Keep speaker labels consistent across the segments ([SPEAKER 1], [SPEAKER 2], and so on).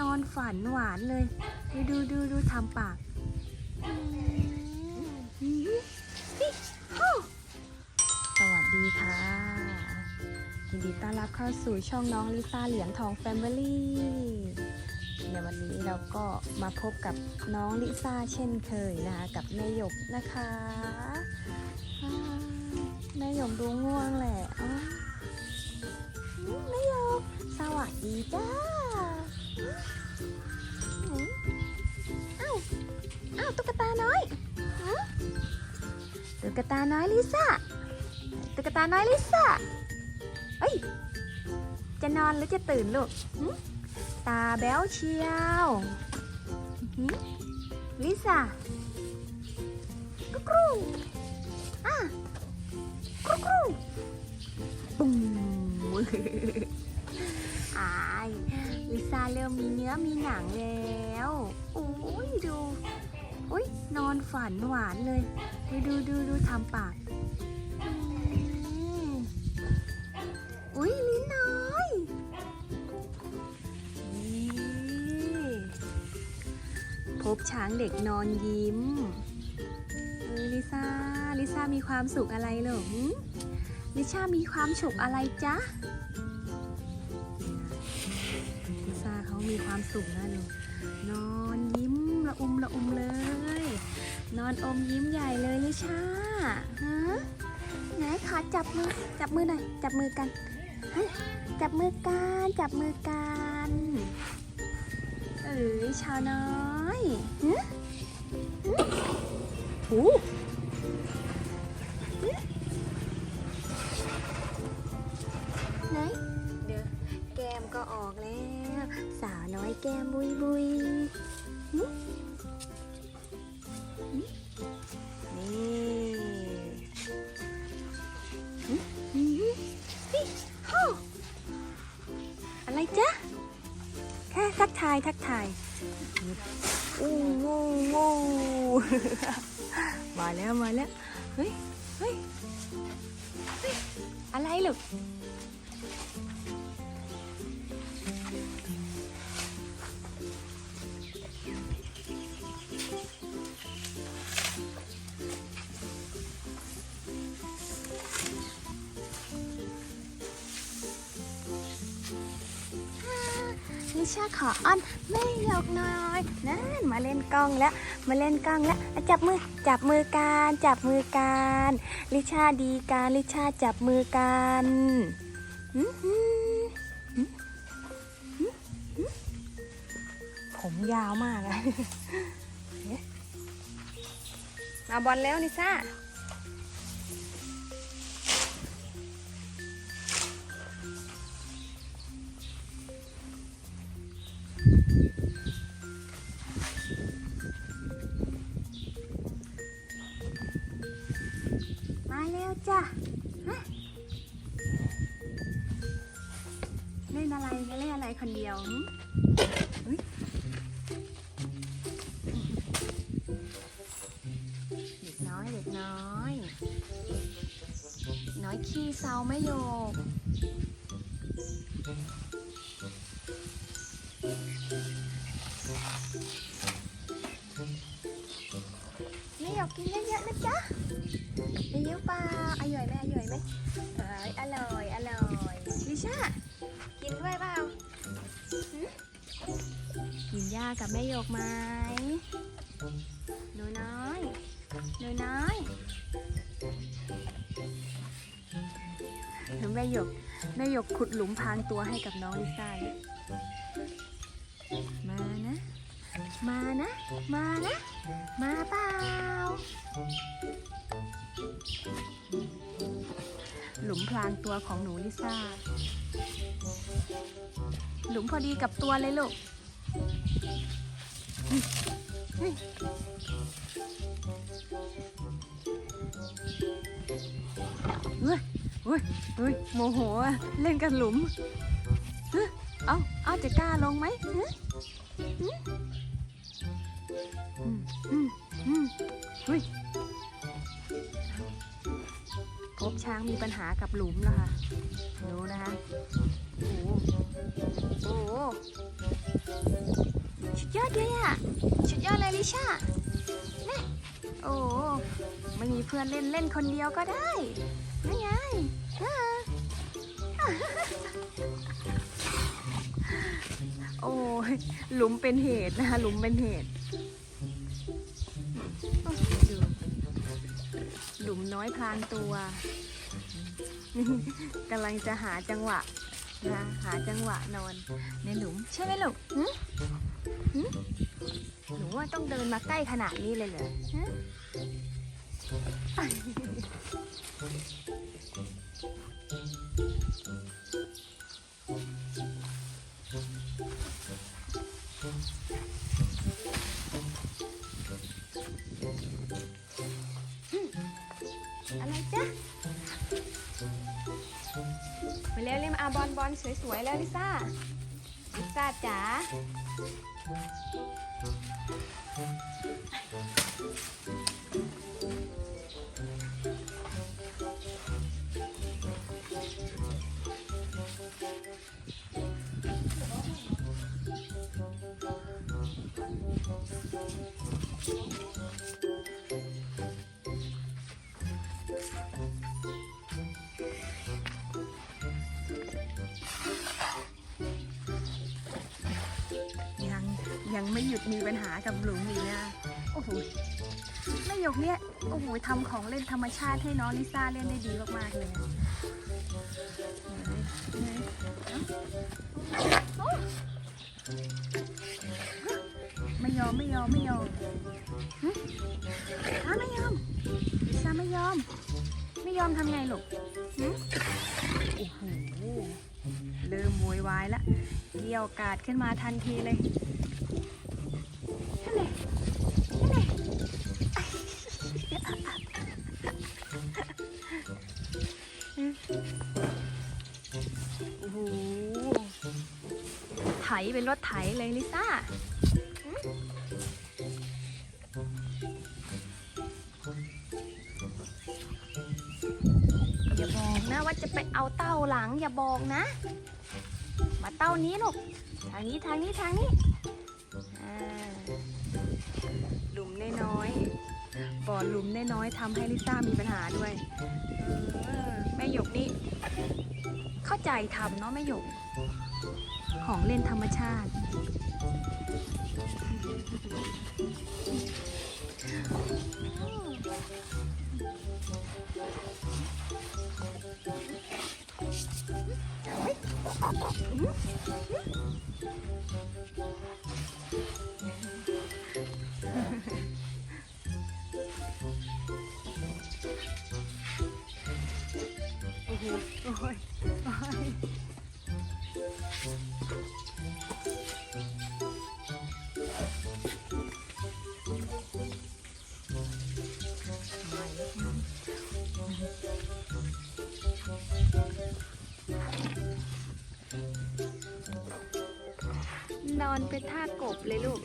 [SPEAKER 1] นอนฝันหวานเลย ดูดูดูดูทำปากสวัสดีค่ะ ยินดีต้อนรับเข้าสู่ช่องน้องลิซ่าเหลียงทองแฟมิลี่ในวันนี้เราก็มาพบกับน้องลิซ่าเช่นเคยนะคะ กับแม่หยกนะคะแม่หยกดูง่วงแหละแม่หยกสวัสดีจ้า กตาน้อยลิซ่าตุ๊กตาน้อยลิซ่าเอ้ย จะนอนหรือจะตื่นลูก ตาแบ้วเชียวลิซ่ากุ๊กกรูอะกุ๊กกรูปุ้งอายลิซ่าเริ่มมีเนื้อมีหนังแล้ว โอ้ยดู อุ้ยนอนฝันหวานเลย ทำปากอุ้ยลิ้นน้อยนี่พบช้างเด็กนอนยิ้มเออลิซ่า ลิซ่ามีความสุขอะไรเหรอลิซ่ามีความสุขอะไรจ๊ะ ลิซ่าเขามีความสุขนะลูนอนยิ้มละอุมละอุมเลย นอนอมยิ้มใหญ่เลยลิช่าฮะไหนขอจับมือจับมือหน่อยจับมือกันฮะจับมือกันจับมือกันเอ้ยชาวน้อยฮะฮะโอ้ อะไรจ๊ะ แค่ทักทายทักทายอู้วูวูมาแล้วมาแล้ว เฮ้ยเฮ้ยเฮ้ยอะไรลูก ชาขออ้อนแม่หยกน่อยนั่นมาเล่นกล้องแล้ว มาเล่นกล้องแล้วจับมือจับมือกันจับมือกันลิชาดีกันลิชาจับมือกันผมยาวมากเนี่ยมาบอลแล้วนิซ่า จ้ะเล่นอะไรเล่นอะไรคนเดียวหึเฮ้ยเด็กน้อยเด็กน้อย น้อยขี้เศร้าไม่โยก กินเยอะๆนะจ๊ะได้เยอะเปล่าอร่อยไหมอร่อยไหมเอ้ยอร่อยอร่อยลิชากินด้วยเปล่ากินหญ้ากับแม่หยกไหมหนูน้อยหนูน้อยแม่หยกแม่หยกขุดหลุมพรางตัวให้กับน้องลิซ่าเลยมานะ มานะ มานะ มาเปล่าหลุมพรางตัวของหนูลิซ่า หลุมพอดีกับตัวเลยลูกเฮ้ยเฮ้ยเฮ้ยโมโหเล่นกันหลุมเฮ้ยเอาเอาจะกล้าลงไหม มีปัญหากับหลุมแล้วค่ะดูนะคะโอ้โหโอ้โหยอดเลยอะสุดยอดเลยลิชาเนี่ยโอ้ไม่มีเพื่อนเล่นเล่นคนเดียวก็ได้นี่ไงโอ้ยหลุมเป็นเหตุนะคะหลุมเป็นเหตุหลุมน้อยพลางตัว กำลังจะหาจังหวะนะหาจังหวะนอนในหลุมใช่ไหมลูกหึหึหนูว่าต้องเดินมาใกล้ขนาดนี้เลยเหรออะไรจ๊ะ มาเร็วเร็วมาอาบอลบอลสวยๆแล้วลิซ่าลิซ่าจ๋า ไม่หยุดมีปัญหากับหลุมอีกนะโอ้โหแม่หยกเนี่ยโอ้โหทำของเล่นธรรมชาติให้น้องลิซ่าเล่นได้ดีมากๆเลยไม่ยอมไม่ยอมไม่ยอมหึอ้าไม่ยอมลิซ่าไม่ยอม ไม่ยอมทำไงลูกโอ้โหเริ่มโวยวายล้วเกี่ยวกาดขึ้นมาทันทีเลย เป็นรถไถเลยลิซ่าอย่าบอกนะว่าจะไปเอาเต้าหลังอย่าบอกนะ มาเต้านี้ลูกทางนี้ทางนี้ทางนี้หลุมน้อยๆบ่อหลุมน้อยๆทำให้ลิซ่ามีปัญหาด้วยแม่หยกนี่ เข้าใจทำเนาะแม่หยก ของเล่นธรรมชาติ โอ้โหโอ้ยโอ้ย นอนเป็นท่ากบเลยลูก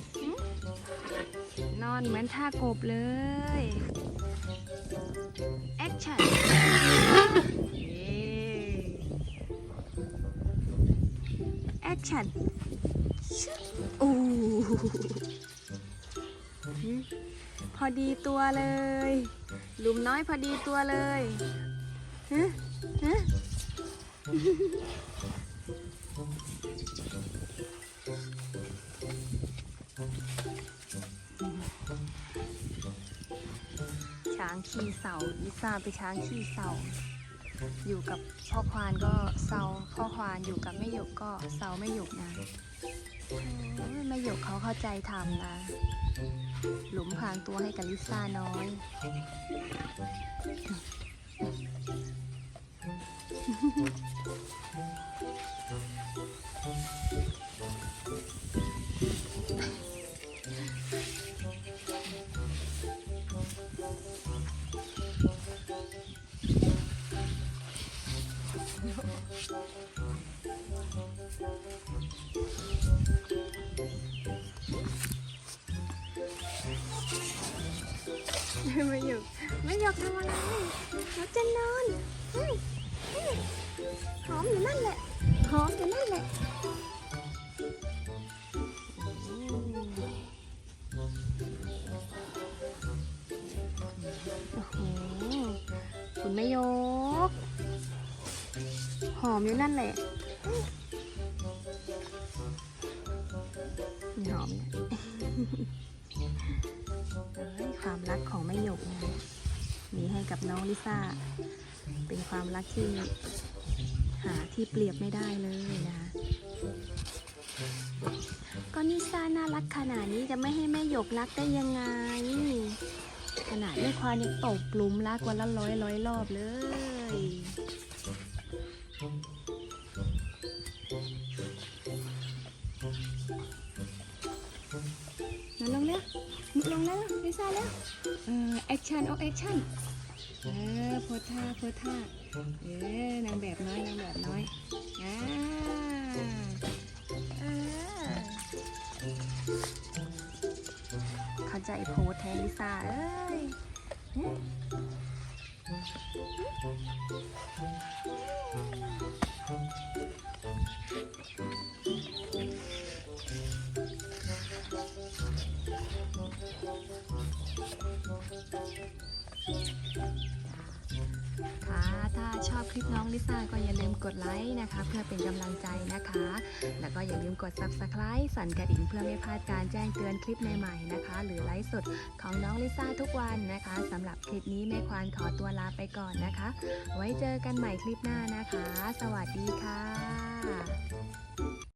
[SPEAKER 1] นอนเหมือนท่ากบเลย แอคชั่นแอคชั่นโอ้พอดีตัวเลย หลุมน้อยพอดีตัวเลยฮะฮะ ช้างขี้เสาลิซ่าไปนช้างขี้เสาอยู่กับพ่อควานก็เซาพ่อควานอยู่กับแม่หยกก็เซาแม่หยกนะแม่หยกเขาเข้าใจทำนะ หลุมพรางตัวให้กับลิซ่าน้อย อยู่นั่นแหละหอมอยู่นั่นแหละคุณแม่ยก หอมอยู่นั่นแหละหอมความรักของแม่ยกมีให้กับน้องลิซ่า เป็นความรักที่ หาที่เปรียบไม่ได้เลยนะคะก็นิซ่าน่ารักขนาดนี้จะไม่ให้แม่หยกรักได้ยังไง ขนาดแม่ควานยังตบปลุมรักวันละร้อยร้อยรอบเลยมาลงแล้วมุกลงแล้วลิซ่าแล้วเออแอคชั่นออแอคชั่นเออโพท่าโพท่า เออนางแบบน้อยนางแบบน้อยอ่าเออเข้าใจโพสแทนลิซ่าเอ้ยหึค่ะถ้า ชอบคลิปน้องลิซ่าก็อย่าลืมกดไลค์นะคะ เพื่อเป็นกำลังใจนะคะ แล้วก็อย่าลืมกด subscribe สั่นกระดิ่งเพื่อไม่พลาดการแจ้งเตือนคลิปใหม่ๆนะคะ หรือไลฟ์สดของน้องลิซ่าทุกวันนะคะสำหรับคลิปนี้แม่ควานขอตัวลาไปก่อนนะคะ ไว้เจอกันใหม่คลิปหน้านะคะ สวัสดีค่ะ